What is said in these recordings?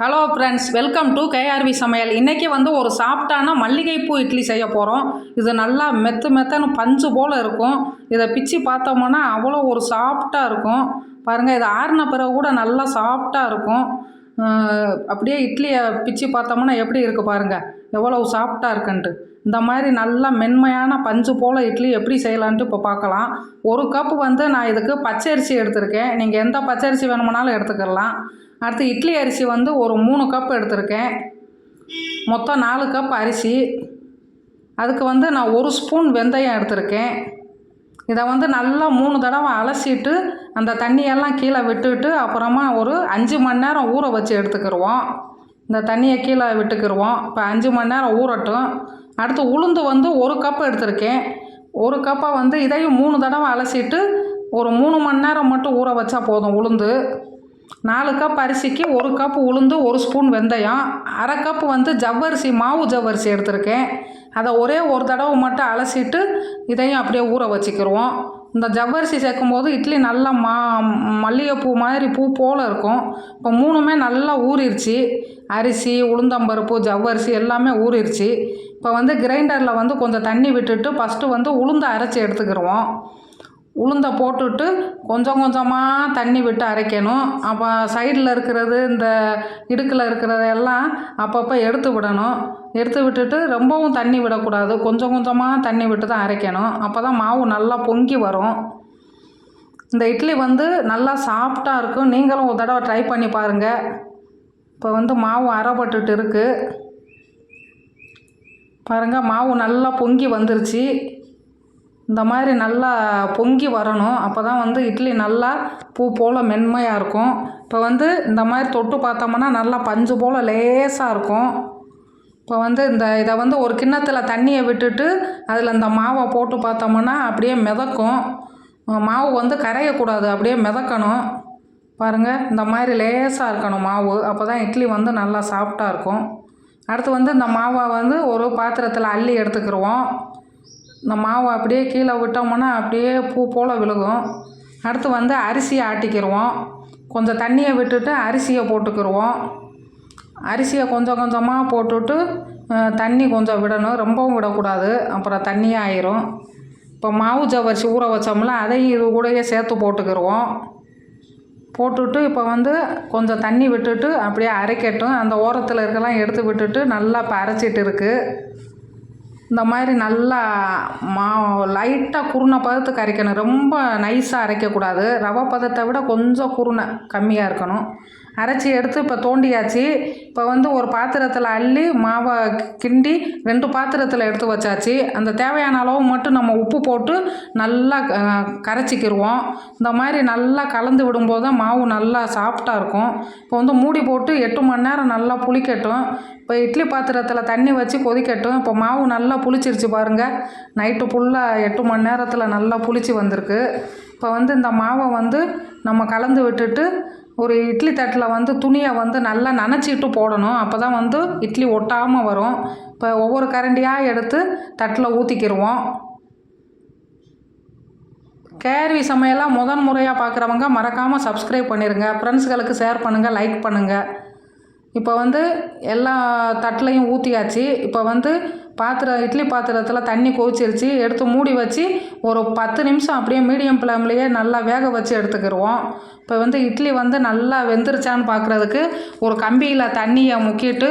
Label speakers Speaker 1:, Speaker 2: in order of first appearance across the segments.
Speaker 1: Hello friends welcome to KRV சமையல் இன்றைக்கி வந்து ஒரு சாஃப்டான மல்லிகைப்பூ இட்லி செய்ய போகிறோம் இது நல்லா மெத்து மெத்தன்னு பஞ்சு போல் இருக்கும். இதை பிச்சு பார்த்தோம்னா அவ்வளோ ஒரு சாஃப்டாக இருக்கும். பாருங்கள் இது ஆறின பிறகு கூட நல்லா சாஃப்டாக இருக்கும். அப்படியே இட்லியை பிச்சு பார்த்தோம்னா எப்படி இருக்குது பாருங்கள் எவ்வளோ சாஃப்டாக இருக்குன்ட்டு. இந்த மாதிரி நல்லா மென்மையான பஞ்சு போல் இட்லி எப்படி செய்யலான்ட்டு இப்போ பார்க்கலாம். ஒரு கப் வந்து நான் இதுக்கு பச்சரிசி எடுத்திருக்கேன். நீங்கள் எந்த பச்சரிசி வேணுமானாலும் எடுத்துக்கலாம். அடுத்து இட்லி அரிசி வந்து ஒரு மூணு கப் எடுத்திருக்கேன். மொத்தம் நாலு கப் அரிசி. அதுக்கு வந்து நான் ஒரு ஸ்பூன் வெந்தயம் எடுத்திருக்கேன். இதை வந்து நல்லா மூணு தடவை அலசிட்டு அந்த தண்ணியெல்லாம் கீழே விட்டுட்டு அப்புறமா ஒரு அஞ்சு மணி நேரம் ஊற வச்சு எடுத்துக்கிடுவோம் இந்த தண்ணியை கீழே விட்டுக்கிடுவோம் இப்போ அஞ்சு மணி நேரம் ஊறட்டும். அடுத்து உளுந்து வந்து ஒரு கப் எடுத்திருக்கேன். ஒரு கப்பை வந்து இதையும் மூணு தடவை அலசிட்டு ஒரு மூணு மணி நேரம் மட்டும் ஊற வச்சா போதும் உளுந்து. நாலு கப் அரிசிக்கு ஒரு கப் உளுந்து ஒரு ஸ்பூன் வெந்தயம் அரை கப் வந்து ஜவ்வரிசி மாவு ஜவ்வரிசி எடுத்திருக்கேன். அதை ஒரே ஒரு தடவை மட்டும் அலசிட்டு இதையும் அப்படியே ஊற வச்சுக்கிடுவோம் இந்த ஜவ்வரிசி சேர்க்கும்போது இட்லி நல்லா மா மல்லிகைப்பூ மாதிரி பூ போல் இருக்கும். இப்போ மூணுமே நல்லா ஊறிடுச்சு அரிசி உளுந்தம்பருப்பு ஜவ்வரிசி எல்லாமே ஊறிடுச்சு இப்போ வந்து கிரைண்டரில் வந்து கொஞ்சம் தண்ணி விட்டுட்டு ஃபஸ்ட்டு வந்து உளுந்தை அரைச்சி எடுத்துக்கிருவோம். உளுந்தை போட்டுட்டு கொஞ்சம் கொஞ்சமாக தண்ணி விட்டு அரைக்கணும். அப்போ சைடில் இருக்கிறது இந்த இடுக்கில் இருக்கிறதெல்லாம் அப்பப்போ எடுத்து விடணும். எடுத்து விட்டுட்டு ரொம்பவும் தண்ணி விடக்கூடாது. கொஞ்சம் கொஞ்சமாக தண்ணி விட்டு தான் அரைக்கணும். அப்போ தான் மாவு நல்லா பொங்கி வரும். இந்த இட்லி வந்து நல்லா சாஃப்டாக இருக்கும். நீங்களும் ஒரு தடவை ட்ரை பண்ணி பாருங்கள் இப்போ வந்து மாவு அரைப்பட்டுட்டு இருக்குது பாருங்கள் மாவு நல்லா பொங்கி வந்துருச்சு. இந்த மாதிரி நல்லா பொங்கி வரணும். அப்போ தான் வந்து இட்லி நல்லா பூ போல் மென்மையாக இருக்கும். இப்போ வந்து இந்த மாதிரி தொட்டு பார்த்தோம்னா நல்லா பஞ்சு போல் லேசாக இருக்கும். இப்போ வந்து இந்த இதை வந்து ஒரு கிண்ணத்தில் தண்ணியை விட்டுட்டு அதில் இந்த மாவை போட்டு பார்த்தோம்னா அப்படியே மிதக்கும். மாவு வந்து கரையக்கூடாது அப்படியே மிதக்கணும். பாருங்கள் இந்த மாதிரி லேசாக இருக்கணும் மாவு. அப்போ தான் இட்லி வந்து நல்லா சாஃப்டாக இருக்கும். அடுத்து வந்து இந்த மாவை வந்து ஒரு பாத்திரத்தில் அள்ளி எடுத்துக்கிருவோம். இந்த மாவை அப்படியே கீழே விட்டோம்னா அப்படியே பூ போல் விழுகும். அடுத்து வந்து அரிசியை ஆட்டிக்கிடுவோம் கொஞ்சம் தண்ணியை விட்டுட்டு அரிசியை போட்டுக்கிருவோம். அரிசியை கொஞ்சம் கொஞ்சமாக போட்டுட்டு தண்ணி கொஞ்சம் விடணும். ரொம்பவும் விடக்கூடாது. அப்புறம் தண்ணியாக ஆயிரும். இப்போ மாவு ஜவ்வரிசி ஊற வச்சோம்ல அதையும் இது கூடயே சேர்த்து போட்டுக்கிடுவோம் போட்டுட்டு இப்போ வந்து கொஞ்சம் தண்ணி விட்டுட்டு அப்படியே அரைக்கட்டும். அந்த ஓரத்தில் இருக்கலாம் எடுத்து விட்டுட்டு நல்லா இப்போ அரைச்சிட்டு இருக்குது இந்த மாதிரி நல்லா மா லைட்டாக குருணை பதத்துக்கு அரைக்கணும். ரொம்ப நைஸாக அரைக்கக்கூடாது. ரவை பதத்தை விட கொஞ்சம் குருணை கம்மியாக இருக்கணும். அரைச்சி எடுத்து இப்போ தோண்டியாச்சு. இப்போ வந்து ஒரு பாத்திரத்தில் அள்ளி மாவை கிண்டி ரெண்டு பாத்திரத்தில் எடுத்து வச்சாச்சு. அந்த தேவையான அளவு மட்டும் நம்ம உப்பு போட்டு நல்லா கரைச்சிக்கிடுவோம் இந்த மாதிரி நல்லா கலந்து விடும்போது தான் மாவு நல்லா சாஃப்டாக இருக்கும். இப்போ வந்து மூடி போட்டு எட்டு மணி நேரம் நல்லா புளிக்கட்டும். இப்போ இட்லி பாத்திரத்தில் தண்ணி வச்சு கொதிக்கட்டும். இப்போ மாவு நல்லா புளிச்சிருச்சு பாருங்கள் நைட்டு ஃபுல்லாக எட்டு மணி நேரத்தில் நல்லா புளிச்சு வந்திருக்கு. இப்போ வந்து இந்த மாவை வந்து நம்ம கலந்து விட்டுட்டு ஒரு இட்லி தட்டில் வந்து துணியை வந்து நல்லா நனைச்சிட்டு போடணும். அப்போ தான் வந்து இட்லி ஒட்டாமல் வரும். இப்போ ஒவ்வொரு கரண்டியாக எடுத்து தட்டில் ஊற்றிக்கிடுவோம் கேர்வி சமையலாம் முதன் முறையாக பார்க்குறவங்க மறக்காமல் சப்ஸ்கிரைப் பண்ணிடுங்க ஃப்ரெண்ட்ஸுகளுக்கு ஷேர் பண்ணுங்கள் லைக் பண்ணுங்கள் இப்போ வந்து எல்லா தட்டிலையும் ஊற்றியாச்சு இப்போ வந்து பாத்திரம் இட்லி பாத்திரத்தில் தண்ணி கொதிச்சிருச்சு. எடுத்து மூடி வச்சு ஒரு பத்து நிமிஷம் அப்படியே மீடியம் ஃப்ளேம்லேயே நல்லா வேக வச்சு எடுத்துக்கிடுவோம் இப்போ வந்து இட்லி வந்து நல்லா வெந்துருச்சான்னு பார்க்குறதுக்கு ஒரு கம்பியில் தண்ணியை முக்கிட்டு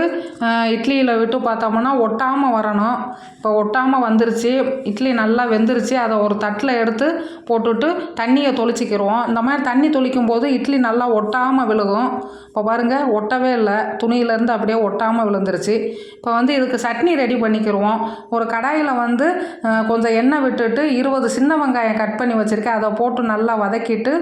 Speaker 1: இட்லியில் விட்டு பார்த்தோம்னா ஒட்டாமல் வரணும். இப்போ ஒட்டாமல் வந்துருச்சு. இட்லி நல்லா வெந்துருச்சு. அதை ஒரு தட்டில் எடுத்து போட்டுட்டு தண்ணியை தொளிச்சிக்கிறோம் இந்த மாதிரி தண்ணி தொளிக்கும் போது இட்லி நல்லா ஒட்டாமல் விழுகும். இப்போ பாருங்கள் ஒட்டவே இல்லை. துணியிலேருந்து அப்படியே ஒட்டாமல் விழுந்துருச்சு. இப்போ வந்து இதுக்கு சட்னி ரெடி பண்ணிக்கிடுவோம் ஒரு கடாயில் வந்து கொஞ்சம் எண்ணெய் விட்டுட்டு இருபது சின்ன வெங்காயம் கட் பண்ணி வச்சுருக்கேன். அதை போட்டு நல்லா வதக்கிட்டு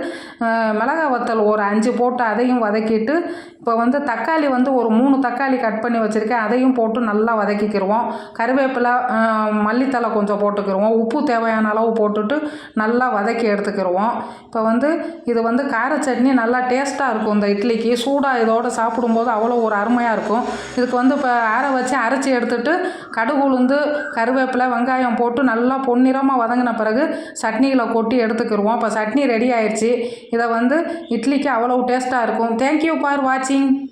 Speaker 1: அஹ், மிளகாய் வத்தல் ஒரு அஞ்சு போட்டு அதையும் வதக்கிட்டு இப்போ வந்து தக்காளி வந்து ஒரு மூணு தக்காளி கட் பண்ணி வச்சுருக்கேன். அதையும் போட்டு நல்லா வதக்கிக்கிடுவோம் கருவேப்பிலை மல்லித்தலை மல்லித்தழை கொஞ்சம் போட்டுக்கிடுவோம் உப்பு தேவையான அளவு போட்டுட்டு நல்லா வதக்கி எடுத்துக்கிடுவோம் இப்போ வந்து இது வந்து கார சட்னி நல்லா டேஸ்ட்டாக இருக்கும் இந்த இட்லிக்கு. சூடாக இதோட சாப்பிடும்போது அவ்வளோ ஒரு அருமையாக இருக்கும். இதுக்கு வந்து இப்போ ஆற வச்சு அரைச்சி எடுத்துட்டு கடுகு உளுந்து கருவேப்பிலை வெங்காயம் போட்டு நல்லா பொன்னிறமாக வதங்கின பிறகு சட்னியில் கொட்டி எடுத்துக்கிடுவோம் இப்போ சட்னி ரெடி ஆயிடுச்சு இதை வந்து இட்லிக்கு அவ்வளோ டேஸ்ட்டாக இருக்கும். தேங்க்யூ ஃபார் வாட்சிங்